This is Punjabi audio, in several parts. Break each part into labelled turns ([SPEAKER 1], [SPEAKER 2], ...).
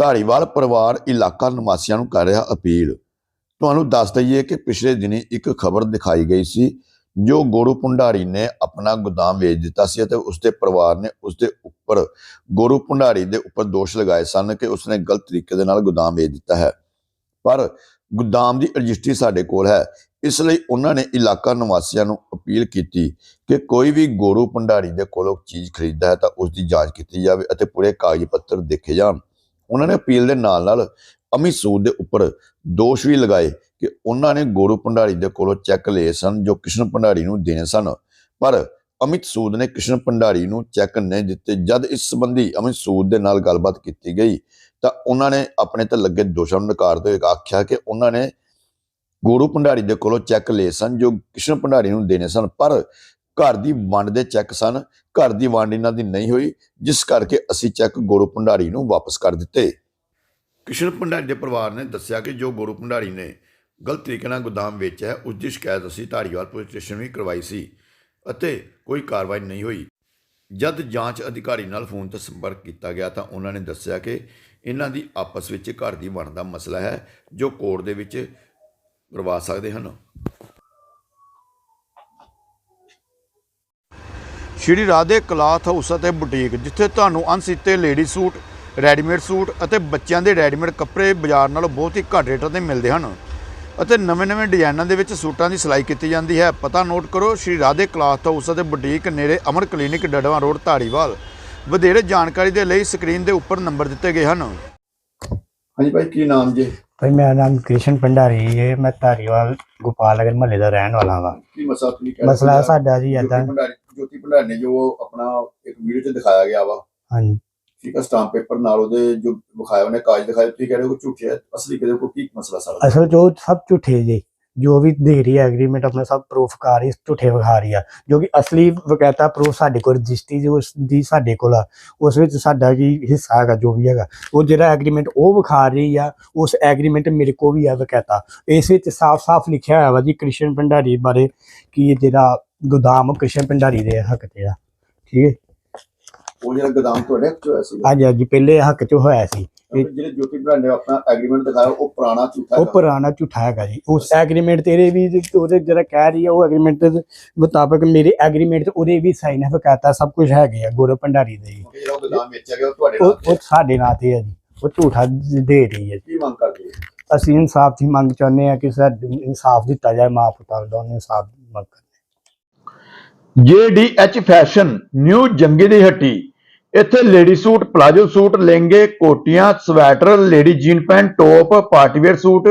[SPEAKER 1] ਧਾਰੀਵਾਲ ਪਰਿਵਾਰ ਇਲਾਕਾ ਨਿਵਾਸੀਆਂ ਨੂੰ ਕਰ ਰਿਹਾ ਅਪੀਲ। ਤੁਹਾਨੂੰ ਦੱਸ ਦਈਏ ਕਿ ਪਿਛਲੇ ਦਿਨੀ ਇੱਕ ਖਬਰ ਦਿਖਾਈ ਗਈ ਸੀ, ਜੋ ਗੋਰੂ ਭੰਡਾਰੀ ਨੇ ਆਪਣਾ ਗੋਦਾਮ ਵੇਚ ਦਿੱਤਾ ਸੀ ਅਤੇ ਉਸਦੇ ਪਰਿਵਾਰ ਨੇ ਉਸਦੇ ਉੱਪਰ ਗੋਰੂ ਭੰਡਾਰੀ ਦੇ ਉੱਪਰ ਦੋਸ਼ ਲਗਾਏ ਸਨ ਕਿ ਉਸਨੇ ਗਲਤ ਤਰੀਕੇ ਦੇ ਨਾਲ ਗੋਦਾਮ ਵੇਚ ਦਿੱਤਾ ਹੈ। ਪਰ ਗੋਦਾਮ ਦੀ ਰਜਿਸਟਰੀ ਸਾਡੇ ਕੋਲ ਹੈ। ਇਸ ਲਈ ਉਹਨਾਂ ਨੇ ਇਲਾਕਾ ਨਿਵਾਸੀਆਂ ਨੂੰ ਅਪੀਲ ਕੀਤੀ ਕਿ ਕੋਈ ਵੀ ਗੋਰੂ ਭੰਡਾਰੀ ਦੇ ਕੋਲੋਂ ਚੀਜ਼ ਖਰੀਦਦਾ ਹੈ ਤਾਂ ਉਸ ਦੀ ਜਾਂਚ ਕੀਤੀ ਜਾਵੇ ਅਤੇ ਪੂਰੇ ਕਾਗਜ਼ ਪੱਤਰ ਦੇਖੇ ਜਾਣ। ਉਹਨਾਂ ਨੇ ਅਪੀਲ ਦੇ ਨਾਲ ਨਾਲ ਅਮਿਤ ਸੂਦ ਦੇ ਉੱਪਰ ਦੋਸ਼ ਵੀ ਲਗਾਏ ਕਿ ਉਹਨਾਂ ਨੇ ਗੋਰੂ ਭੰਡਾਰੀ ਦੇ ਕੋਲੋਂ ਚੈੱਕ ਲਏ ਸਨ ਜੋ ਕ੍ਰਿਸ਼ਨ ਭੰਡਾਰੀ ਨੂੰ ਦੇਣੇ ਸਨ। ਪਰ ਅਮਿਤ ਸੂਦ ਨੇ ਕ੍ਰਿਸ਼ਨ ਭੰਡਾਰੀ ਨੂੰ ਚੈੱਕ ਨਹੀਂ ਦਿੱਤੇ। ਜਦ ਇਸ ਸੰਬੰਧੀ ਅਮਿਤ ਸੂਦ ਦੇ ਨਾਲ ਗੱਲਬਾਤ ਕੀਤੀ ਗਈ ਤਾਂ ਉਹਨਾਂ ਨੇ ਆਪਣੇ ਤੇ ਲੱਗੇ ਦੋਸ਼ਾਂ ਨੂੰ ਨਕਾਰਦੇ ਹੋਏ ਆਖਿਆ ਕਿ ਉਹਨਾਂ ਨੇ ਗੋਰੂ ਭੰਡਾਰੀ ਦੇ ਕੋਲੋਂ ਚੈੱਕ ਲਏ ਸਨ ਜੋ ਕ੍ਰਿਸ਼ਨ ਭੰਡਾਰੀ ਨੂੰ ਦੇਣੇ ਸਨ। ਪਰ ਘਰ ਦੀ ਵੰਡ ਦੇ ਚੈੱਕ ਸਨ ਘਰ ਦੀ ਵੰਡ ਇਹਨਾਂ ਦੀ ਨਹੀਂ ਹੋਈ ਜਿਸ ਕਰਕੇ ਅਸੀਂ ਚੈੱਕ ਗੋਰੂ ਭੰਡਾਰੀ ਨੂੰ ਵਾਪਸ ਕਰ ਦਿੱਤੇ। ਕ੍ਰਿਸ਼ਨ ਭੰਡਾਰੀ ਦੇ ਪਰਿਵਾਰ ਨੇ ਦੱਸਿਆ ਕਿ ਜੋ ਗੋਰੂ ਭੰਡਾਰੀ ਨੇ ਗਲਤ ਤਰੀਕੇ ਨਾਲ ਗੋਦਾਮ ਵੇਚਿਆ ਹੈ, ਉਸ ਦੀ ਸ਼ਿਕਾਇਤ ਅਸੀਂ ਧਾਰੀਵਾਲ ਪੁਲਿਸ ਸਟੇਸ਼ਨ ਵੀ ਕਰਵਾਈ ਸੀ ਅਤੇ ਕੋਈ ਕਾਰਵਾਈ ਨਹੀਂ ਹੋਈ। ਜਦ ਜਾਂਚ ਅਧਿਕਾਰੀ ਨਾਲ ਫੋਨ ਤੇ ਸੰਪਰਕ ਕੀਤਾ ਗਿਆ ਤਾਂ ਉਹਨਾਂ ਨੇ ਦੱਸਿਆ ਕਿ ਇਹਨਾਂ ਦੀ ਆਪਸ ਵਿੱਚ ਘਰ ਦੀ ਵੰਡ ਦਾ ਮਸਲਾ ਹੈ ਜੋ ਕੋਰਟ ਦੇ ਵਿੱਚ ਕਰਵਾ ਸਕਦੇ ਹਨ। ਸ਼੍ਰੀ ਰਾਧੇ ਕਲਾਥ ਹਾਊਸ ਅਤੇ ਬੁਟੀਕ ਜਿੱਥੇ ਤੁਹਾਨੂੰ ਅਣਸੀਤੇ ਲੇਡੀ ਸੂਟ ਰੈਡੀਮੇਡ ਸੂਟ ਅਤੇ ਬੱਚਿਆਂ ਦੇ ਰੈਡੀਮੇਡ ਕੱਪੜੇ ਬਾਜ਼ਾਰ ਨਾਲੋਂ ਬਹੁਤ ਹੀ ਘੱਟ ਰੇਟਾਂ ਤੇ ਮਿਲਦੇ ਹਨ ਅਤੇ ਨਵੇਂ-ਨਵੇਂ ਡਿਜ਼ਾਈਨਾਂ ਦੇ ਵਿੱਚ ਸੂਟਾਂ ਦੀ ਸਿਲਾਈ ਕੀਤੀ ਜਾਂਦੀ ਹੈ। ਪਤਾ ਨੋਟ ਕਰੋ ਸ਼੍ਰੀ ਰਾਧੇ ਕਲਾਥ ਹਾਊਸ ਅਤੇ ਬੁਟੀਕ ਨੇੜੇ ਅਮਰ ਕਲੀਨਿਕ ਡੜਵਾ ਰੋਡ ਧਾਰੀਵਾਲ। ਵਧੇਰੇ ਜਾਣਕਾਰੀ ਦੇ ਲਈ ਸਕਰੀਨ ਦੇ ਉੱਪਰ ਨੰਬਰ ਦਿੱਤੇ ਗਏ ਹਨ। ਹਾਂਜੀ ਭਾਈ ਕੀ ਨਾਮ ਜੀ?
[SPEAKER 2] ਭਾਈ ਮੇਰਾ ਨਾਮ ਕ੍ਰਿਸ਼ਨ ਭੰਡਾਰੀ ਹੈ। ਮੈਂ ਧਾਰੀਵਾਲ ਗੋਪਾਲ ਨਗਰ ਮਹੱਲੇ ਦਾ ਰਹਿਣ ਵਾਲਾ ਹਾਂ
[SPEAKER 1] ਕੀ ਮਸਲਾ
[SPEAKER 2] ਸਾਡਾ ਜੀ
[SPEAKER 1] ਭੰਡਾਰੀ? ਜੋਤੀ ਭੰਡਾਰੀ ਨੇ ਜੋ ਆਪਣਾ ਇੱਕ ਵੀਡੀਓ 'ਚ ਦਿਖਾਇਆ ਗਿਆ ਵਾ।
[SPEAKER 2] ਹਾਂਜੀ।
[SPEAKER 1] ਠੀਕ ਹੈ ਸਟਾਂਪ ਪੇਪਰ ਨਾਲ ਉਹਦੇ ਜੋ ਵਿਖਾਇਆ ਉਹਨੇ ਕਾਗਜ਼ ਦਿਖਾਏ ਤੁਸੀਂ ਕਹਿ ਰਹੇ ਹੋ ਕਿ ਝੂਠੇ ਹੈ ਅਸਲੀ ਕਿਹਦੇ ਕੋ ਕੀ ਮਸਲਾ ਸਾਰਾ?
[SPEAKER 2] ਅਸਲ ਜੋ ਸਭ ਝੂਠੇ ਜੀ ਜੋ ਵੀ ਦੇ ਰਹੀ ਹੈ ਐਗਰੀਮੈਂਟ ਆਪਣਾ ਸਭ ਪ੍ਰੂਫ ਕਰ ਰਹੀ ਝੂਠੇ ਵਿਖਾ ਰਹੀ ਆ ਜੋ ਕਿ ਅਸਲੀ ਵਕੈਤਾ ਪ੍ਰੂਫ ਸਾਡੇ ਕੋਲ ਰਜਿਸਟਰੀ ਜੋ ਦੀ ਸਾਡੇ ਕੋਲ ਆ। ਉਸ ਵਿੱਚ ਸਾਡਾ ਕੀ ਹਿੱਸਾ ਹੈਗਾ ਜੋ ਵੀ ਹੈਗਾ। ਉਹ ਜਿਹੜਾ ਐਗਰੀਮੈਂਟ ਉਹ ਵਿਖਾ ਰਹੀ ਆ ਉਸ ਐਗਰੀਮੈਂਟ ਮੇਰੇ ਕੋਲ ਵੀ ਆ ਵਕੈਤਾ ਇਸ ਵਿੱਚ ਸਾਫ਼-ਸਾਫ਼ ਲਿਖਿਆ ਹੋਇਆ ਵਾ ਜੀ ਕ੍ਰਿਸ਼ਨ ਭੰਡਾਰੀ ਬਾਰੇ ਕਿ ਇਹ ਜਿਹੜਾ ਗੋਦਾਮ ਕ੍ਰਿਸ਼ਨ ਭੰਡਾਰੀ ਦੇ ਹੱਕ ਤੇ ਆ। ਠੀਕ ਹੈ?
[SPEAKER 1] ਉਹ ਜਿਹੜਾ ਗੋਦਾਮ ਤੁਹਾਡੇ ਹੱਥ 'ਚ ਹੋਇਆ ਸੀ
[SPEAKER 2] ਹਾਂਜੀ ਹਾਂਜੀ ਪਹਿਲੇ ਹੱਕ ਚ ਹੋਇਆ ਸੀ।
[SPEAKER 1] ਜਿਹੜੇ ਜੋਤੀ ਭੰਡਾਰੀ ਨੇ ਆਪਣਾ ਐਗਰੀਮੈਂਟ ਦਿਖਾਇਆ ਉਹ ਪੁਰਾਣਾ ਝੂਠਾ
[SPEAKER 2] ਉਹ। ਪੁਰਾਣਾ ਝੂਠਾ ਹੈਗਾ ਜੀ। ਉਸ ਐਗਰੀਮੈਂਟ ਤੇਰੇ ਵੀ ਉਹਦੇ ਜਿਹੜਾ ਕਹਿ ਰਹੀ ਹੈ ਉਹ ਐਗਰੀਮੈਂਟ ਦੇ ਮੁਤਾਬਕ ਮੇਰੇ ਐਗਰੀਮੈਂਟ ਤੇ ਉਹਦੇ ਵੀ ਸਾਈਨ ਹੈ ਵਕਾਤਾ ਸਭ ਕੁਝ ਹੈਗੇ ਆ ਗੌਰਵ ਭੰਡਾਰੀ ਦੇ ਜੀ।
[SPEAKER 1] ਜਿਹੜਾ ਗੋਦਾਮ ਵੇਚਿਆ ਗਿਆ ਉਹ ਤੁਹਾਡੇ ਨਾਲ
[SPEAKER 2] ਉਹ ਸਾਡੇ ਨਾਂ ਤੇ ਹੈ ਜੀ। ਉਹ ਝੂਠਾ ਦੇ ਰਹੀ ਹੈ।
[SPEAKER 1] ਕੀ ਮੰਗ ਕਰਦੇ ਹੋ?
[SPEAKER 2] ਅਸੀਂ ਇਨਸਾਫ ਦੀ ਮੰਗ ਚਾਹੁੰਦੇ ਆ ਕਿ ਸਾਨੂੰ ਇਨਸਾਫ ਦਿੱਤਾ ਜਾਏ ਮਾਂ ਪੁੱਤਾਂ ਨੂੰ ਇਨਸਾਫ ਦੀ ਮੰਗ ਕਰਦੇ
[SPEAKER 1] JDH ਫੈਸ਼ਨ, ਨਿਊ ਜੰਗੀ ਦੀ ਹੱਟੀ। ਇੱਥੇ ਲੇਡੀ ਸੂਟ, ਪਲਾਜੋ ਸੂਟ, ਲਹਿੰਗੇ, ਕੋਟੀਆਂ, sweater, lady jean pant, top, party wear suit,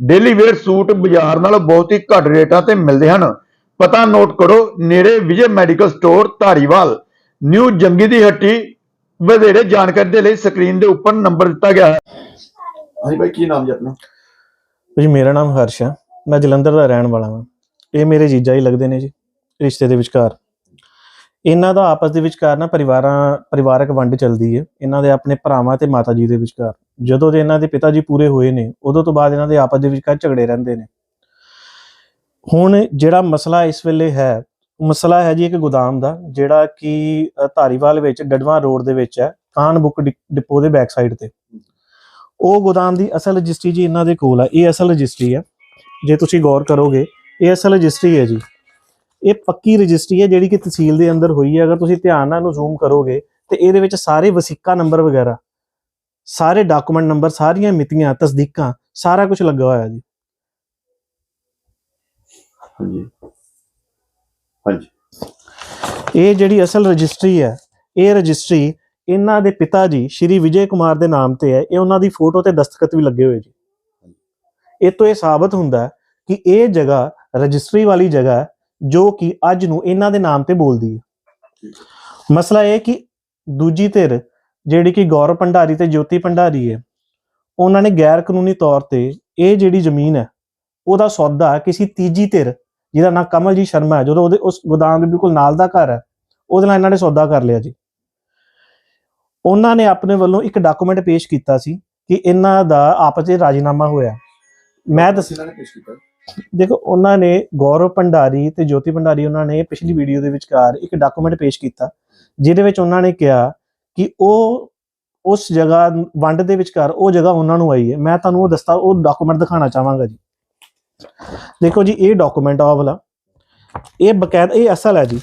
[SPEAKER 1] daily wear suit ਬਾਜ਼ਾਰ ਨਾਲੋਂ ਬਹੁਤ ਹੀ ਘੱਟ ਰੇਟਾਂ ਤੇ ਮਿਲਦੇ ਹਨ। ਪਤਾ ਨੋਟ ਕਰੋ, ਨੇੜੇ Vijay medical store, Dhariwal. New Jangi ਦੀ ਹੱਟੀ, ਵਧੇਰੇ ਜਾਣਕਾਰੀ ਦੇ ਲਈ ਸਕਰੀਨ ਦੇ ਉੱਪਰ ਨੰਬਰ ਦਿੱਤਾ ਗਿਆ ਹੈ। ਹਾਂਜੀ ਭਾਈ ਕੀ ਨਾਮ ਜੀ ਆਪਣਾ?
[SPEAKER 3] ਜੀ, ਮੇਰਾ ਨਾਮ ਹਰਸ਼ ਹੈ। ਮੈਂ ਜਲੰਧਰ ਦਾ ਰਹਿਣ ਵਾਲਾ ਹਾਂ ਇਹ ਮੇਰੇ ਜੀਜਾ ਹੀ ਲੱਗਦੇ ਨੇ ਜੀ। ਰਿਸ਼ਤੇ ਦੇ ਵਿਚਕਾਰ। ਇਹਨਾਂ ਦਾ ਆਪਸ ਦੇ ਵਿਚਕਾਰ ਨਾ ਪਰਿਵਾਰਾਂ, ਪਰਿਵਾਰਕ ਵੰਡ ਚੱਲਦੀ ਹੈ ਇਹਨਾਂ ਦੇ ਆਪਣੇ ਭਰਾਵਾਂ ਤੇ ਮਾਤਾ ਜੀ ਦੇ ਵਿਚਕਾਰ। ਜਦੋਂ ਦੇ ਇਹਨਾਂ ਦੇ ਪਿਤਾ ਜੀ ਪੂਰੇ ਹੋਏ ਨੇ, ਉਦੋਂ ਤੋਂ ਬਾਅਦ ਇਹਨਾਂ ਦੇ ਆਪਸ ਦੇ ਵਿਚਕਾਰ ਝਗੜੇ ਰਹਿੰਦੇ ਨੇ। ਹੁਣ ਜਿਹੜਾ ਮਸਲਾ ਇਸ ਵੇਲੇ ਹੈ, ਮਸਲਾ ਹੈ ਜੀ ਇੱਕ ਗੋਦਾਮ ਦਾ, ਜਿਹੜਾ ਕਿ ਧਾਰੀਵਾਲ ਵਿੱਚ, ਡਡਵਾ ਰੋਡ ਦੇ ਵਿੱਚ ਹੈ, ਕਾਨ ਬੁੱਕ ਡਿ- ਡਿਪੋ ਦੇ ਬੈਕ ਸਾਈਡ ਤੇ। ਉਹ ਗੋਦਾਮ ਦੀ ਅਸਲ ਰਜਿਸਟਰੀ ਜੀ ਇਹਨਾਂ ਦੇ ਕੋਲ ਆ। ਇਹ ਅਸਲ ਰਜਿਸਟਰੀ ਹੈ ਜੇ ਤੁਸੀਂ ਗੌਰ ਕਰੋਗੇ, ਇਹ ਅਸਲ ਰਜਿਸਟਰੀ ਹੈ ਜੀ। ਇਹ ਪੱਕੀ ਰਜਿਸਟਰੀ ਹੈ ਜਿਹੜੀ ਕਿ ਤਹਿਸੀਲ ਦੇ ਅੰਦਰ ਹੋਈ ਹੈ। ਅਗਰ ਤੁਸੀਂ ਧਿਆਨ ਨਾਲ ਇਹਨੂੰ ਜ਼ੂਮ ਕਰੋਗੇ ਤੇ ਇਹਦੇ ਵਿੱਚ ਸਾਰੇ ਵਸੀਕਾ ਨੰਬਰ ਵਗੈਰਾ ਸਾਰੇ ਡਾਕੂਮੈਂਟ ਨੰਬਰ ਸਾਰੀਆਂ ਮਿਤੀਆਂ ਤਸਦੀਕਾਂ ਸਾਰਾ ਕੁਝ ਲੱਗਾ ਹੋਇਆ ਜੀ।
[SPEAKER 1] ਹਾਂਜੀ। ਹਾਂਜੀ।
[SPEAKER 3] ਇਹ ਜਿਹੜੀ ਅਸਲ ਰਜਿਸਟਰੀ ਹੈ ਇਹ ਰਜਿਸਟਰੀ ਇਹਨਾਂ ਦੇ ਪਿਤਾ ਜੀ ਸ਼੍ਰੀ ਵਿਜੇ ਕੁਮਾਰ ਦੇ ਨਾਮ ਤੇ ਹੈ। ਇਹ ਉਹਨਾਂ ਦੀ ਫੋਟੋ ਤੇ ਦਸਤਖਤ ਵੀ ਲੱਗੇ ਹੋਏ ਜੀ। ਇਹ ਤੋਂ ਇਹ ਸਾਬਤ ਹੁੰਦਾ ਕਿ ਇਹ ਜਗ੍ਹਾ ਰਜਿਸਟਰੀ ਵਾਲੀ ਜਗ੍ਹਾ ਜੋ ਕਿ ਅੱਜ ਨੂੰ ਇਹਨਾਂ ਦੇ ਨਾਮ ਤੇ ਬੋਲਦੀ ਹੈ। ਮਸਲਾ ਇਹ ਕਿ ਦੂਜੀ ਧਿਰ, ਜਿਹੜੀ ਕਿ ਗੌਰਵ ਭੰਡਾਰੀ ਤੇ ਜੋਤੀ ਭੰਡਾਰੀ ਹੈ, ਉਹਨਾਂ ਨੇ ਗੈਰ ਕਾਨੂੰਨੀ ਤੌਰ ਤੇ ਇਹ ਜਿਹੜੀ ਜ਼ਮੀਨ ਹੈ, ਉਹਦਾ ਸੌਦਾ ਕਿਸੇ ਤੀਜੀ ਧਿਰ, ਜਿਹਦਾ ਨਾਮ ਕਮਲਜੀਤ ਸ਼ਰਮਾ ਹੈ, ਜਦੋਂ ਉਹਦੇ ਉਸ ਗੋਦਾਮ ਦੇ ਬਿਲਕੁਲ ਨਾਲ ਦਾ ਘਰ ਹੈ, ਉਹਦੇ ਨਾਲ ਇਹਨਾਂ ਨੇ ਸੌਦਾ ਕਰ ਲਿਆ ਜੀ। ਉਹਨਾਂ ਨੇ ਆਪਣੇ ਵੱਲੋਂ ਇੱਕ ਡਾਕੂਮੈਂਟ ਪੇਸ਼ ਕੀਤਾ ਸੀ ਕਿ ਇਹਨਾਂ ਦਾ ਆਪਸ ਵਿੱਚ ਰਾਜੀਨਾਮਾ ਹੋਇਆ। ਮੈਂ
[SPEAKER 1] ਦੱਸਿਆ ਨੇ ਪੇਸ਼ ਕੀਤਾ?
[SPEAKER 3] ਦੇਖੋ, ਉਹਨਾਂ ਨੇ ਗੌਰਵ ਭੰਡਾਰੀ ਤੇ ਜੋਤੀ ਭੰਡਾਰੀ ਉਹਨਾਂ ਨੇ ਪਿਛਲੀ ਵੀਡੀਓ ਦੇ ਵਿਚਕਾਰ ਇੱਕ ਡਾਕੂਮੈਂਟ ਪੇਸ਼ ਕੀਤਾ, ਜਿਹਦੇ ਵਿੱਚ ਉਹਨਾਂ ਨੇ ਕਿਹਾ ਕਿ ਉਹ ਉਸ ਜਗ੍ਹਾ ਵੰਡ ਦੇ ਵਿਚਕਾਰ ਉਹ ਜਗ੍ਹਾ ਉਹਨਾਂ ਨੂੰ ਆਈ ਹੈ। ਮੈਂ ਤੁਹਾਨੂੰ ਉਹ ਦਸਤਾ, ਉਹ ਡਾਕੂਮੈਂਟ ਦਿਖਾਉਣਾ ਚਾਹਾਂਗਾ ਜੀ। ਦੇਖੋ ਜੀ, ਇਹ ਡਾਕੂਮੈਂਟ ਆ ਵਾਲਾ। ਇਹ ਬਕਾਇਦਾ ਇਹ ਅਸਲ ਹੈ ਜੀ।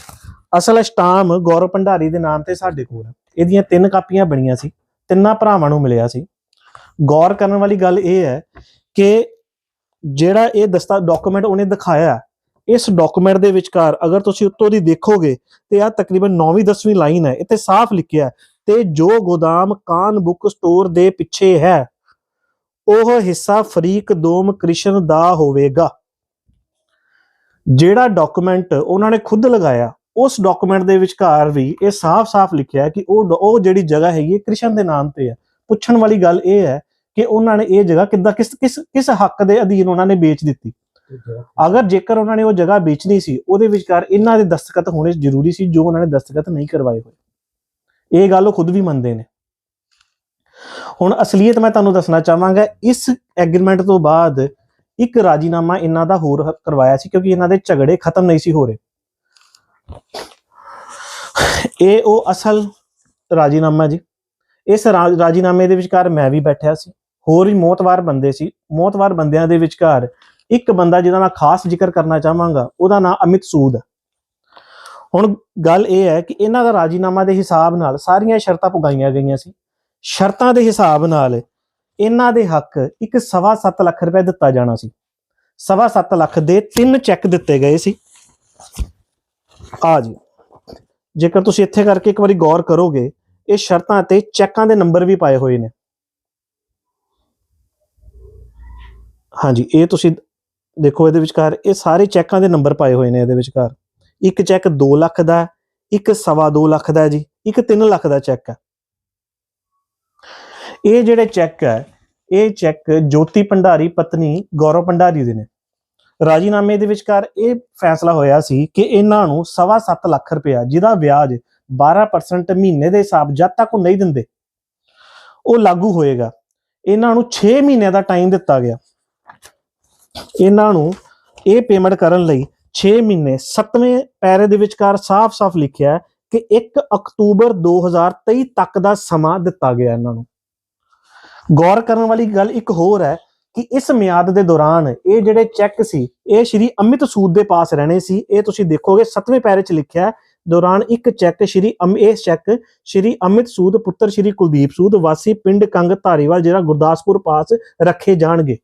[SPEAKER 3] ਅਸਲ ਸਟਾਮ ਗੌਰਵ ਭੰਡਾਰੀ ਦੇ ਨਾਮ ਤੇ ਸਾਡੇ ਕੋਲ ਹੈ। ਇਹਦੀਆਂ ਤਿੰਨ ਕਾਪੀਆਂ ਬਣੀਆਂ ਸੀ, ਤਿੰਨਾਂ ਭਰਾਵਾਂ ਨੂੰ ਮਿਲਿਆ ਸੀ। ਗੌਰ ਕਰਨ ਵਾਲੀ ਗੱਲ ਇਹ ਹੈ ਕਿ ਜਿਹੜਾ ਇਹ ਦਸਤਾ ਡਾਕੂਮੈਂਟ ਉਹਨੇ ਦਿਖਾਇਆ ਇਸ ਡਾਕੂਮੈਂਟ ਦੇ ਵਿਚਕਾਰ ਅਗਰ ਤੁਸੀਂ ਉੱਤੋਂ ਦੀ ਦੇਖੋਗੇ ਤੇ ਆ ਤਕਰੀਬਨ 9ਵੀਂ 10ਵੀਂ ਲਾਈਨ ਹੈ, ਇੱਥੇ ਸਾਫ਼ ਲਿਖਿਆ ਤੇ ਜੋ ਗੋਦਾਮ ਕਾਨ ਬੁੱਕ ਸਟੋਰ ਦੇ ਪਿੱਛੇ ਹੈ, ਉਹ ਹਿੱਸਾ ਫਰੀਕ ਦੋਮ ਕ੍ਰਿਸ਼ਨ ਦਾ ਹੋਵੇਗਾ। ਜਿਹੜਾ ਡਾਕੂਮੈਂਟ ਉਹਨਾਂ ਨੇ ਖੁਦ ਲਗਾਇਆ, ਉਸ ਡਾਕੂਮੈਂਟ ਦੇ ਵਿਚਕਾਰ ਵੀ ਇਹ ਸਾਫ਼-ਸਾਫ਼ ਲਿਖਿਆ ਕਿ ਉਹ ਉਹ ਜਿਹੜੀ ਜਗ੍ਹਾ ਹੈਗੀ ਹੈ ਕ੍ਰਿਸ਼ਨ ਦੇ ਨਾਮ ਤੇ ਹੈ। ਪੁੱਛਣ ਵਾਲੀ ਗੱਲ ਇਹ ਹੈ ਕਿ ਉਹਨਾਂ ਨੇ ਇਹ ਜਗ੍ਹਾ ਕਿੱਦਾਂ ਕਿਸ ਕਿਸ ਕਿਸ ਹੱਕ ਦੇ ਅਧੀਨ ਉਹਨਾਂ ਨੇ ਵੇਚ ਦਿੱਤੀ? ਅਗਰ ਜੇਕਰ ਉਹਨਾਂ ਨੇ ਉਹ ਜਗ੍ਹਾ ਵੇਚਣੀ ਸੀ, ਉਹਦੇ ਵਿਚਕਾਰ ਇਹਨਾਂ ਦੇ ਦਸਤਖਤ ਹੋਣੇ ਜ਼ਰੂਰੀ ਸੀ ਜੋ ਉਹਨਾਂ ਨੇ ਦਸਤਖਤ ਨਹੀਂ ਕਰਵਾਏ ਹੋਏ। ਇਹ ਗੱਲ ਉਹ ਖੁਦ ਵੀ ਮੰਨਦੇ ਨੇ। ਹੁਣ ਅਸਲੀਅਤ ਮੈਂ ਤੁਹਾਨੂੰ ਦੱਸਣਾ ਚਾਹਾਂਗਾ, ਇਸ ਐਗਰੀਮੈਂਟ ਤੋਂ ਬਾਅਦ ਇੱਕ ਰਾਜੀਨਾਮਾ ਇਹਨਾਂ ਦਾ ਹੋਰ ਕਰਵਾਇਆ ਸੀ ਕਿਉਂਕਿ ਇਹਨਾਂ ਦੇ ਝਗੜੇ ਖਤਮ ਨਹੀਂ ਸੀ ਹੋ ਰਹੇ। ਇਹ ਉਹ ਅਸਲ ਰਾਜੀਨਾਮਾ ਜੀ। ਇਸ ਰਾਜੀਨਾਮੇ ਦੇ ਵਿਚਕਾਰ ਮੈਂ ਵੀ ਬੈਠਿਆ ਸੀ। ਹੋਰ ਵੀ ਮੌਤਵਾਰ ਬੰਦੇ ਸੀ। ਮੌਤਵਾਰ ਬੰਦਿਆਂ ਦੇ ਵਿਚਕਾਰ ਇੱਕ ਬੰਦਾ ਜਿਹਦਾ ਮੈਂ ਖਾਸ ਜ਼ਿਕਰ ਕਰਨਾ ਚਾਹਾਂਗਾ, ਉਹਦਾ ਨਾਮ ਅਮਿਤ ਸੂਦ ਹੈ ਹੁਣ ਗੱਲ ਇਹ ਹੈ ਕਿ ਇਹਨਾਂ ਦਾ ਰਾਜੀਨਾਮਾ ਦੇ ਹਿਸਾਬ ਨਾਲ ਸਾਰੀਆਂ ਸ਼ਰਤਾਂ ਪੁਗਾਈਆਂ ਗਈਆਂ ਸੀ। ਸ਼ਰਤਾਂ ਦੇ ਹਿਸਾਬ ਨਾਲ ਇਹਨਾਂ ਦੇ ਹੱਕ ਇੱਕ ਸਵਾ ਸੱਤ ਲੱਖ ਰੁਪਏ ਦਿੱਤਾ ਜਾਣਾ ਸੀ। ਸਵਾ ਸੱਤ ਲੱਖ ਦੇ ਤਿੰਨ ਚੈੱਕ ਦਿੱਤੇ ਗਏ ਸੀ। ਆ ਜੀ। ਜੇਕਰ ਤੁਸੀਂ ਇੱਥੇ ਕਰਕੇ ਇੱਕ ਵਾਰੀ ਗੌਰ ਕਰੋਗੇ, ਇਹ ਸ਼ਰਤਾਂ ਤੇ ਚੈੱਕਾਂ ਦੇ ਨੰਬਰ ਵੀ ਪਾਏ ਹੋਏ ਨੇ। ਹਾਂਜੀ, ਇਹ ਤੁਸੀਂ ਦੇਖੋ ਇਹਦੇ ਵਿਚਕਾਰ, ਇਹ ਸਾਰੇ ਚੈੱਕਾਂ ਦੇ ਨੰਬਰ ਪਾਏ ਹੋਏ ਨੇ ਇਹਦੇ ਵਿਚਕਾਰ। ਇੱਕ ਚੈੱਕ 2 ਲੱਖ ਦਾ ਇੱਕ ਸਵਾ 2 ਲੱਖ ਦਾ ਜੀ, ਇੱਕ 3 ਲੱਖ ਦਾ ਚੈੱਕ ਹੈ। ਇਹ ਜਿਹੜੇ ਚੈੱਕ ਹੈ, ਇਹ ਚੈੱਕ ਜੋਤੀ ਭੰਡਾਰੀ ਪਤਨੀ ਗੌਰਵ ਭੰਡਾਰੀ ਦੇ ਨੇ। ਰਾਜੀਨਾਮੇ ਦੇ ਵਿਚਕਾਰ ਇਹ ਫੈਸਲਾ ਹੋਇਆ ਸੀ ਕਿ ਇਹਨਾਂ ਨੂੰ ਸਵਾ ਸੱਤ ਲੱਖ ਰੁਪਇਆ, ਜਿਹਦਾ ਵਿਆਜ 12% ਮਹੀਨੇ ਦੇ ਹਿਸਾਬ ਜਦ ਤੱਕ ਉਹ ਨਹੀਂ ਦਿੰਦੇ, ਉਹ ਲਾਗੂ ਹੋਏਗਾ। ਇਹਨਾਂ ਨੂੰ 6 ਮਹੀਨਿਆਂ ਦਾ ਟਾਈਮ ਦਿੱਤਾ ਗਿਆ। ਇਹਨਾਂ ਨੂੰ ਇਹ ਪੇਮੈਂਟ ਕਰਨ ਲਈ 6 ਮਹੀਨੇ 7ਵੇਂ ਪੈਰੇ ਦੇ ਵਿਚਕਾਰ ਸਾਫ਼-ਸਾਫ਼ ਲਿਖਿਆ ਹੈ ਕਿ 1 ਅਕਤੂਬਰ 2023 ਤੱਕ ਦਾ ਸਮਾਂ ਦਿੱਤਾ ਗਿਆ ਇਹਨਾਂ ਨੂੰ। ਗੌਰ ਕਰਨ ਵਾਲੀ ਗੱਲ ਇੱਕ ਹੋਰ ਹੈ ਕਿ ਇਸ ਮਿਆਦ ਦੇ ਦੌਰਾਨ ਇਹ ਜਿਹੜੇ ਚੈੱਕ ਸੀ, ਇਹ ਸ਼੍ਰੀ ਅਮਿਤ ਸੂਦ ਦੇ ਪਾਸ ਰਹਿਣੇ ਸੀ। ਇਹ ਤੁਸੀਂ ਦੇਖੋਗੇ 7ਵੇਂ ਪੈਰੇ 'ਚ ਲਿਖਿਆ ਦੌਰਾਨ ਇੱਕ ਚੈੱਕ ਸ਼੍ਰੀ ਅਮ, ਇਹ ਚੈੱਕ ਸ਼੍ਰੀ ਅਮਿਤ ਸੂਦ ਪੁੱਤਰ ਸ਼੍ਰੀ ਕੁਲਦੀਪ ਸੂਦ ਵਾਸੀ ਪਿੰਡ ਕੰਗ ਧਾਰੀਵਾਲ, ਜਿਹੜਾ ਗੁਰਦਾਸਪੁਰ ਪਾਸ ਰੱਖੇ ਜਾਣਗੇ।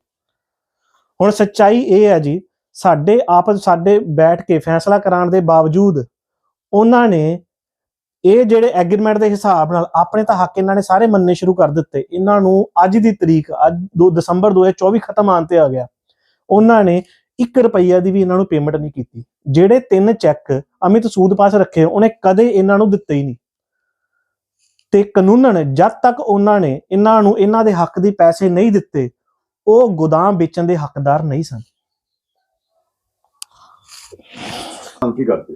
[SPEAKER 3] ਹੁਣ ਸੱਚਾਈ ਇਹ ਹੈ ਜੀ, ਸਾਡੇ ਆਪਸ ਸਾਡੇ ਬੈਠ ਕੇ ਫੈਸਲਾ ਕਰਾਉਣ ਦੇ ਬਾਵਜੂਦ ਉਹਨਾਂ ਨੇ ਇਹ ਜਿਹੜੇ ਐਗਰੀਮੈਂਟ ਦੇ ਹਿਸਾਬ ਨਾਲ ਆਪਣੇ ਤਾਂ ਹੱਕ ਇਹਨਾਂ ਨੇ ਸਾਰੇ ਮੰਨਣੇ ਸ਼ੁਰੂ ਕਰ ਦਿੱਤੇ। ਇਹਨਾਂ ਨੂੰ ਅੱਜ ਦੀ ਤਰੀਕ, ਅੱਜ 2 ਦਸੰਬਰ 2024 ਖਤਮ ਆਉਣ ਤੇ ਆ ਗਿਆ। ਉਹਨਾਂ ਨੇ 1 ਰੁਪਈਆ ਦੀ ਵੀ ਇਹਨਾਂ ਨੂੰ ਪੇਮੈਂਟ ਨਹੀਂ ਕੀਤੀ। ਜਿਹੜੇ ਤਿੰਨ ਚੈੱਕ ਅਮਿਤ ਸੂਦ ਪਾਸ ਰੱਖੇ, ਉਹਨੇ ਕਦੇ ਇਹਨਾਂ ਨੂੰ ਦਿੱਤੇ ਹੀ ਨਹੀਂ। ਤੇ ਕਾਨੂੰਨਨ ਜਦ ਤੱਕ ਉਹਨਾਂ ਨੇ ਇਹਨਾਂ ਨੂੰ, ਇਹਨਾਂ ਦੇ ਹੱਕ ਦੀ ਪੈਸੇ ਨਹੀਂ ਦਿੱਤੇ ਉਹ ਗੋਦਾਮ ਵੇਚਣ ਦੇ ਹੱਕਦਾਰ ਨਹੀਂ ਸਨ।
[SPEAKER 1] ਕੀ ਕਰਦੇ?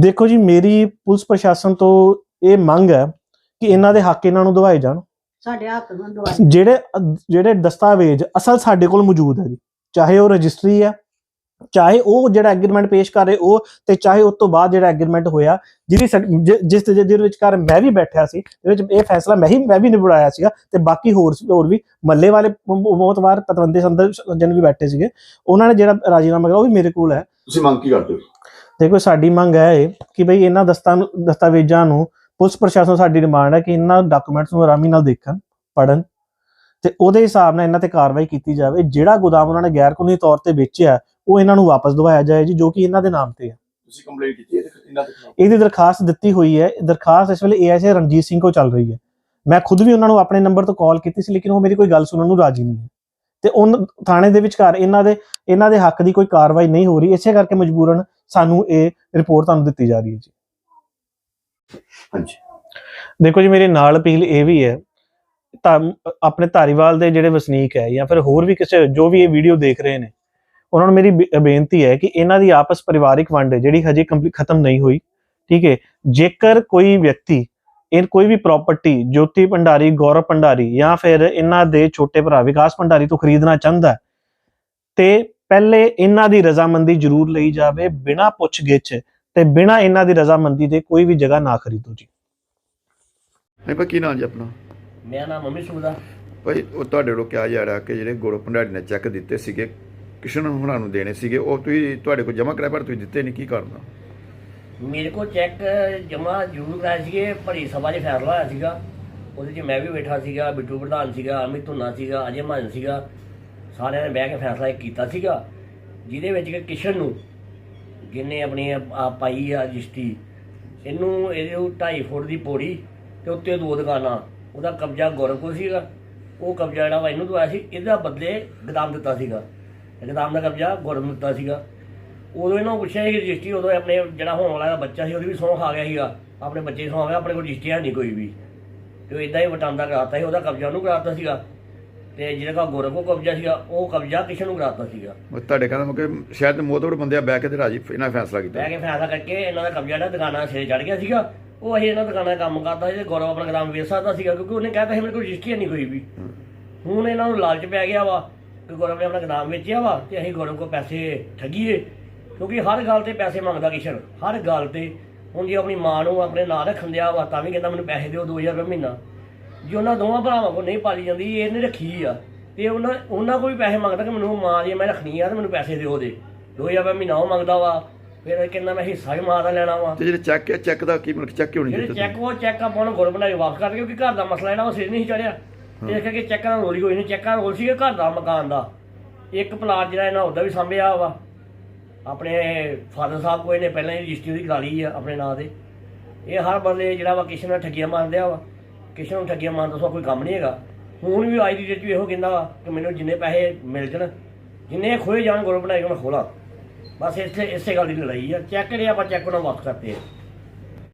[SPEAKER 3] ਦੇਖੋ ਜੀ ਮੇਰੀ ਪੁਲਿਸ ਪ੍ਰਸ਼ਾਸਨ ਤੋਂ ਇਹ ਮੰਗ ਹੈ ਕਿ ਇਹਨਾਂ ਦੇ ਹੱਕ ਇਹਨਾਂ ਨੂੰ ਦਵਾਏ ਜਾਣ।
[SPEAKER 4] ਸਾਡੇ ਹੱਕ ਨੂੰ ਦਵਾਈ
[SPEAKER 3] ਜਿਹੜੇ ਜਿਹੜੇ ਦਸਤਾਵੇਜ਼ ਅਸਲ ਸਾਡੇ ਕੋਲ ਮੌਜੂਦ ਹੈ ਜੀ ਚਾਹੇ ਉਹ ਰਜਿਸਟਰੀ ਹੈ ਚਾਹੇ ਉਹ ਜਿਹੜਾ ਐਗਰੀਮੈਂਟ ਪੇਸ਼ ਕਰ ਰਹੇ ਉਹ ਤੇ ਚਾਹੇ ਉਸ ਤੋਂ ਬਾਅਦ ਜਿਹੜਾ ਐਗਰੀਮੈਂਟ ਹੋਇਆ ਜਿਹਦੀ ਜਿਸ ਜਿਹਦੇ ਵਿਚਕਾਰ ਮੈਂ ਵੀ ਬੈਠਿਆ ਸੀ ਇਹਦੇ ਵਿੱਚ ਇਹ ਫੈਸਲਾ ਮੈਂ ਹੀ ਮੈਂ ਵੀ ਨਿਬੜਾਇਆ ਸੀਗਾ ਤੇ ਬਾਕੀ ਹੋਰ ਹੋਰ ਵੀ ਮੱਲੇ ਵਾਲੇ ਬਹੁਤ ਵਾਰ ਪਤਵੰਦੇ ਸੰਦਰ ਜਨ ਵੀ ਬੈਠੇ ਸੀਗੇ। ਉਹਨਾਂ ਨੇ ਜਿਹੜਾ ਰਾਜੀਨਾਮਾ ਕਰਿਆ ਉਹ ਵੀ ਮੇਰੇ ਕੋਲ ਹੈ।
[SPEAKER 1] ਤੁਸੀਂ ਮੰਗ ਕੀ ਕਰਦੇ ਹੋ?
[SPEAKER 3] ਦੇਖੋ ਸਾਡੀ ਮੰਗ ਹੈ ਇਹ ਕਿ ਭਈ ਇਹਨਾਂ ਦਸਤਾਂ ਦਸਤਾਵੇਜ਼ਾਂ ਨੂੰ ਪੁਲਿਸ ਪ੍ਰਸ਼ਾਸਨ ਸਾਡੀ ਡਿਮਾਂਡ ਹੈ ਕਿ ਇਹਨਾਂ ਡਾਕੂਮੈਂਟਸ ਨੂੰ ਆਰਾਮੀ ਨਾਲ ਦੇਖਣ ਪੜਨ ਤੇ ਉਹਦੇ ਹਿਸਾਬ ਨਾਲ ਇਹਨਾਂ ਤੇ ਕਾਰਵਾਈ ਕੀਤੀ ਜਾਵੇ। ਜਿਹੜਾ ਗੋਦਾਮ ਉਹਨਾਂ ਨੇ ਗੈਰ ਕਾਨੂੰਨੀ ਤੌਰ ਤੇ ਵੇਚਿਆ ਉਹ ਇਹਨਾਂ ਨੂੰ ਵਾਪਸ ਦਵਾਇਆ ਜਾਏ ਜੀ ਜੋ ਕਿ ਇਹਨਾਂ ਦੇ ਨਾਮ ਤੇ ਹੈ।
[SPEAKER 1] ਤੁਸੀਂ ਕੰਪਲੇਂਟ ਕੀਤੀ ਹੈ ਇਹਨਾਂ ਦੇ ਖਿਲਾਫ?
[SPEAKER 3] ਇਹਦੀ ਦਰਖਾਸਤ ਦਿੱਤੀ ਹੋਈ ਹੈ। ਦਰਖਾਸਤ ਇਸ ਵੇਲੇ ਏਐਸਏ ਰਣਜੀਤ ਸਿੰਘ ਕੋ ਚੱਲ ਰਹੀ ਹੈ। ਮੈਂ ਖੁਦ ਵੀ ਉਹਨਾਂ ਨੂੰ ਆਪਣੇ ਨੰਬਰ ਤੋਂ ਕਾਲ ਕੀਤੀ ਸੀ ਲੇਕਿਨ ਉਹ ਮੇਰੀ ਕੋਈ ਗੱਲ ਸੁਣਨ ਨੂੰ ਰਾਜੀ ਨਹੀਂ ਹੈ। ਤੇ ਉਹ ਥਾਣੇ ਦੇ ਵਿਚਕਾਰ ਇਹਨਾਂ ਦੇ ਇਹਨਾਂ ਦੇ ਹੱਕ ਦੀ ਕੋਈ ਕਾਰਵਾਈ ਨਹੀਂ ਹੋ ਰਹੀ। ਇਸੇ ਕਰਕੇ ਮਜਬੂਰਨ ਸਾਨੂੰ ਇਹ ਰਿਪੋਰਟ ਤੁਹਾਨੂੰ ਦਿੱਤੀ ਜਾ ਰਹੀ ਹੈ ਜੀ।
[SPEAKER 1] ਹਾਂਜੀ।
[SPEAKER 3] ਦੇਖੋ ਜੀ ਮੇਰੇ ਨਾਲ ਅਪੀਲ ਇਹ ਵੀ ਹੈ ਤਾਂ ਆਪਣੇ ਧਾਰੀਵਾਲ ਦੇ ਜਿਹੜੇ ਵਸਨੀਕ ਹੈ ਜਾਂ ਫਿਰ ਹੋਰ ਵੀ ਕਿਸੇ ਜੋ ਵੀ ਇਹ ਵੀਡੀਓ ਦੇਖ ਰਹੇ ਨੇ ਉਹਨਾਂ ਨੂੰ ਮੇਰੀ ਬੇਨਤੀ ਹੈ ਕਿ ਇਹਨਾਂ ਦੀ ਆਪਸ ਪਰਿਵਾਰਿਕ ਵੰਡ ਹੈ ਜਿਹੜੀ ਹਜੇ ਕੰਪਲੀ ਖਤਮ ਨਹੀਂ ਹੋਈ ਠੀਕ ਹੈ। ਜੇਕਰ ਕੋਈ ਵਿਅਕਤੀ ਇਹ ਕੋਈ ਵੀ ਪ੍ਰਾਪਰਟੀ ਜੋਤੀ ਭੰਡਾਰੀ ਗੌਰਵ ਭੰਡਾਰੀ ਜਾਂ ਫਿਰ ਇਹਨਾਂ ਦੇ ਛੋਟੇ ਭਰਾ ਵਿਕਾਸ ਭੰਡਾਰੀ ਤੋਂ ਖਰੀਦਣਾ ਚਾਹੁੰਦਾ ਹੈ, ਤੇ ਪਹਿਲੇ ਇਹਨਾਂ ਦੀ ਰਜ਼ਾਮੰਦੀ ਜ਼ਰੂਰ ਲਈ ਜਾਵੇ ਬਿਨਾਂ ਪੁੱਛ ਗਿੱਛ ਤੇ ਬਿਨਾਂ ਇਹਨਾਂ ਦੀ ਰਜ਼ਾਮੰਦੀ ਦੇ ਕੋਈ ਵੀ ਜਗ੍ਹਾ ਨਾ ਖਰੀਦੋ ਜੀ।
[SPEAKER 1] ਨਹੀਂ ਭਾਈ ਕੀ ਨਾਂ ਜੀ ਆਪਣਾ?
[SPEAKER 4] ਮੇਰਾ ਨਾਮ ਮੰਮੀ ਸੂਦਾ
[SPEAKER 1] ਭਾਈ ਉਹ ਤੁਹਾਡੇ ਵੱਲੋਂ ਕਿਹਾ ਜਾ ਰਿਹਾ ਕਿ ਜਿਹੜੇ ਗੋਰੋ ਭੰਡਾਰੀ ਨੇ ਚੈੱਕ ਦਿੱਤੇ ਸੀਗੇ ਕਿਸ਼ਨ ਹੁਣਾਂ ਨੂੰ ਦੇਣੇ ਸੀਗੇ, ਉਹ ਤੁਸੀਂ ਤੁਹਾਡੇ ਕੋਲ ਜਮ੍ਹਾਂ ਕਰਾਇਆ ਪਰ ਤੁਸੀਂ ਦਿੱਤੇ ਨਹੀਂ, ਕੀ ਕਰਨਾ
[SPEAKER 4] ਮੇਰੇ ਕੋਲ ਚੈੱਕ ਜਮ੍ਹਾਂ ਜ਼ਰੂਰ ਕਰਾਇਆ ਸੀਗੇ ਭਰੀ ਸਭਾ 'ਚ ਫੈਸਲਾ ਹੋਇਆ ਸੀਗਾ। ਉਹਦੇ 'ਚ ਮੈਂ ਵੀ ਬੈਠਾ ਸੀਗਾ, ਬਿੱਟੂ ਪ੍ਰਧਾਨ ਸੀਗਾ, ਅਮਿਤ ਧੁੰਨਾ ਸੀਗਾ, ਅਜੇ ਮਹਾਜਨ ਸੀਗਾ। ਸਾਰਿਆਂ ਨੇ ਬਹਿ ਕੇ ਫੈਸਲਾ ਇਹ ਕੀਤਾ ਸੀਗਾ, ਜਿਹਦੇ ਵਿੱਚ ਕਿ ਕਿਸ਼ਨ ਨੂੰ ਜਿਹਨੇ ਆਪਣੀ ਆ ਪਾਈ ਆ ਰਜਿਸਟਰੀ, ਇਹਨੂੰ ਇਹਦੇ ਉਹ 2.5 ਫੁੱਟ ਦੀ ਪੌੜੀ ਤੇ ਉੱਤੇ ਦੋ ਦੁਕਾਨਾਂ, ਉਹਦਾ ਕਬਜ਼ਾ ਗੌਰਵ ਕੋਲ ਸੀਗਾ। ਉਹ ਕਬਜ਼ਾ ਜਿਹੜਾ ਵਾ ਇਹਨੂੰ ਦਵਾਇਆ ਸੀ, ਇਹਦਾ ਬਦਲੇ ਗਦਾਮ ਦਿੱਤਾ ਸੀਗਾ। ਇਹ ਗਦਾਮ ਦਾ ਕਬਜ਼ਾ ਗੌਰਵ ਨੂੰ ਦਿੱਤਾ ਸੀਗਾ। ਉਦੋਂ ਇਹਨਾਂ ਨੂੰ ਪੁੱਛਿਆ ਸੀ ਰਜਿਸਟਰੀ ਉਦੋਂ ਆਪਣੇ ਜਿਹੜਾ ਹੋਣ ਵਾਲਾ ਬੱਚਾ ਸੀ ਉਹਦੀ ਵੀ ਸੌਂ ਖਾ ਗਿਆ ਸੀਗਾ। ਆਪਣੇ ਬੱਚੇ ਖਾ ਗਿਆ ਆਪਣੇ ਕੋਲ ਰਜਿਸਟਰੀ ਹੈ ਨਹੀਂ ਕੋਈ ਵੀ। ਤੇ ਉਹ ਇਦਾਂ ਹੀ ਵਟਾਂਦਾ ਕਰਾਤਾ ਸੀ ਉਹਦਾ ਕਬਜ਼ਾ ਉਹਨੂੰ ਕਰਾਤਾ ਸੀਗਾ। ਤੇ ਜਿਹੜਾ ਕਾ ਗੌਰਵ ਕੋਲ ਕਬਜ਼ਾ ਸੀਗਾ ਉਹ ਕਬਜ਼ਾ ਕਿਸ਼ਨ ਨੂੰ ਕਰਾਤਾ ਸੀਗਾ।
[SPEAKER 1] ਉਹ ਤੁਹਾਡੇ ਕਹਿੰਦਾ ਕਿ ਸ਼ਾਇਦ ਮੋਤਬੜ ਬੰਦੇ ਆ ਬਹਿ ਕੇ ਤੇ ਰਾਜੀ ਇਹਨਾਂ ਫੈਸਲਾ ਕੀਤਾ।
[SPEAKER 4] ਬਹਿ ਕੇ ਫੈਸਲਾ ਕਰਕੇ ਇਹਨਾਂ ਦਾ ਕਬਜ਼ਾ ਜਿਹੜਾ ਦੁਕਾਨਾਂ ਸਿਰੇ ਚੜ ਗਿਆ ਸੀਗਾ। ਉਹ ਅਸੀਂ ਇਹਨਾਂ ਦੁਕਾਨਾਂ ਕੰਮ ਕਰਦਾ ਸੀ ਤੇ ਗੌਰਵ ਆਪਣਾ ਗ੍ਰਾਮ ਵੇਚ ਸਕਦਾ ਸੀਗਾ ਕਿਉਂਕਿ ਉਹਨੇ ਕਹਿਤਾ ਸੀ ਮੇਰੇ ਕੋਲ ਰਜਿਸਟਰੀ ਨਹੀਂ ਕੋਈ ਵੀ। ਹੁਣ ਇਹਨਾਂ ਨੂੰ ਲਾਲਚ ਪੈ ਗਿਆ ਵਾ ਕਿ ਗੌਰਵ ਨੇ ਆਪਣਾ ਗਦਾਮ ਵੇਚਿਆ ਵਾ ਤੇ ਅਸੀਂ ਗੌਰਵ ਕੋ ਪੈਸੇ ਠੱਗੀਏ। ਕਿਉਂਕਿ ਹਰ ਗੱਲ ਤੇ ਪੈਸੇ ਮੰਗਦਾ ਕਿਸ਼ਨ ਹਰ ਗੱਲ ਤੇ। ਹੁਣ ਜੇ ਆਪਣੀ ਮਾਂ ਨੂੰ ਆਪਣੇ ਨਾਂ ਰੱਖਣ ਦਿਆ ਵਾ ਤਾਂ ਵੀ ਕਹਿੰਦਾ ਮੈਨੂੰ ਪੈਸੇ ਦਿਓ 2000 ਰੁਪਏ ਮਹੀਨਾ। ਜੇ ਉਹਨਾਂ ਦੋਵਾਂ ਭਰਾਵਾਂ ਕੋਲ ਨਹੀਂ ਪਾਲੀ ਜਾਂਦੀ ਇਹਨੇ ਰੱਖੀ ਆ। ਤੇ ਉਹਨਾਂ ਉਹਨਾਂ ਵੀ ਪੈਸੇ ਮੰਗਦਾ ਕਿ ਮੈਨੂੰ ਮਾਂ ਜੇ ਮੈਂ ਰੱਖਣੀ ਆ ਤੇ ਮੈਨੂੰ ਪੈਸੇ ਦਿਓ ਦੇ। 2000 ਰੁਪਏ ਮਹੀਨਾ ਉਹ ਮੰਗਦਾ ਵਾ ਫਿਰ ਇਹ ਕਹਿੰਦਾ ਮੈਂ ਹਿੱਸਾ ਵੀ ਮਾਂ ਦਾ ਲੈਣਾ ਵਾ।
[SPEAKER 1] ਤੇ ਜਿਹੜੇ ਚੈੱਕ ਹੈ ਚੈੱਕ ਦਾ ਕੀ ਮਤਲਬ ਚੈੱਕ ਕਿਉਂ ਨਹੀਂ
[SPEAKER 4] ਜਿਹੜੇ
[SPEAKER 1] ਦਿੱਤਾ
[SPEAKER 4] ਚੈੱਕ ਉਹ ਚੈੱਕ ਆਪਾਂ ਨੂੰ ਗੁਰ ਬਣਾਈ ਵਾਪਸ ਕਰ ਕਿਉਂਕਿ ਘਰ ਦਾ ਮਸਲਾ ਜਿਹੜਾ ਉਹ ਸਿਰ ਨਹੀਂ ਚੜਿਆ। ਇਸ ਕਰਕੇ ਚੈੱਕਾਂ ਦਾ ਰੋਲ ਹੀ ਕੋਈ ਨਹੀਂ, ਚੈੱਕਾਂ ਦਾ ਰੋਲ ਸੀਗਾ ਘਰ ਦਾ, ਮਕਾਨ ਦਾ। ਇੱਕ ਪਲਾਟ ਜਿਹੜਾ ਇਹਨਾਂ ਉਹਦਾ ਵੀ ਸਾਂਭਿਆ ਵਾ। ਆਪਣੇ ਫਾਦਰ ਸਾਹਿਬ ਕੋਈ ਨੇ ਪਹਿਲਾਂ ਹੀ ਰਜਿਸਟਰੀ ਉਹਦੀ ਕਰਾ ਲਈ ਆ, ਆਪਣੇ ਨਾਂ ਤੇ। ਇਹ ਹਰ ਬੰਦੇ ਜਿਹੜਾ ਵਾ ਕਿਸੇ ਨਾਲ ਠੱਗੀਆਂ ਮਾਰਦੇ ਆ ਵਾ। ਕਿਸੇ ਨੂੰ ਠੱਗੀਆਂ ਮਾਰਨ ਤੋਂ ਕੋਈ ਕੰਮ ਨਹੀਂ ਹੈਗਾ। ਹੁਣ ਵੀ ਅੱਜ ਦੀ ਡੇਟ 'ਚ ਵੀ ਇਹੋ ਕਹਿੰਦਾ ਵਾ ਕਿ ਮੈਨੂੰ ਜਿੰਨੇ ਪੈਸੇ ਮਿਲ ਜਾਣ, ਜਿੰਨੇ ਖੋਏ ਜਾਣ ਗੁਰ ਬਣਾਏ ਮੈਂ ਖੋਲਾਂ। ਬਸ ਇੱਥੇ, ਇਸੇ ਗੱਲ ਦੀ ਲੜਾਈ ਆ। ਚੈੱਕ ਜਿਹੜੇ ਆਪਾਂ ਚੈੱਕ ਉਹਨਾਂ ਵਾਪਸ ਕਰਦੇ ਆ।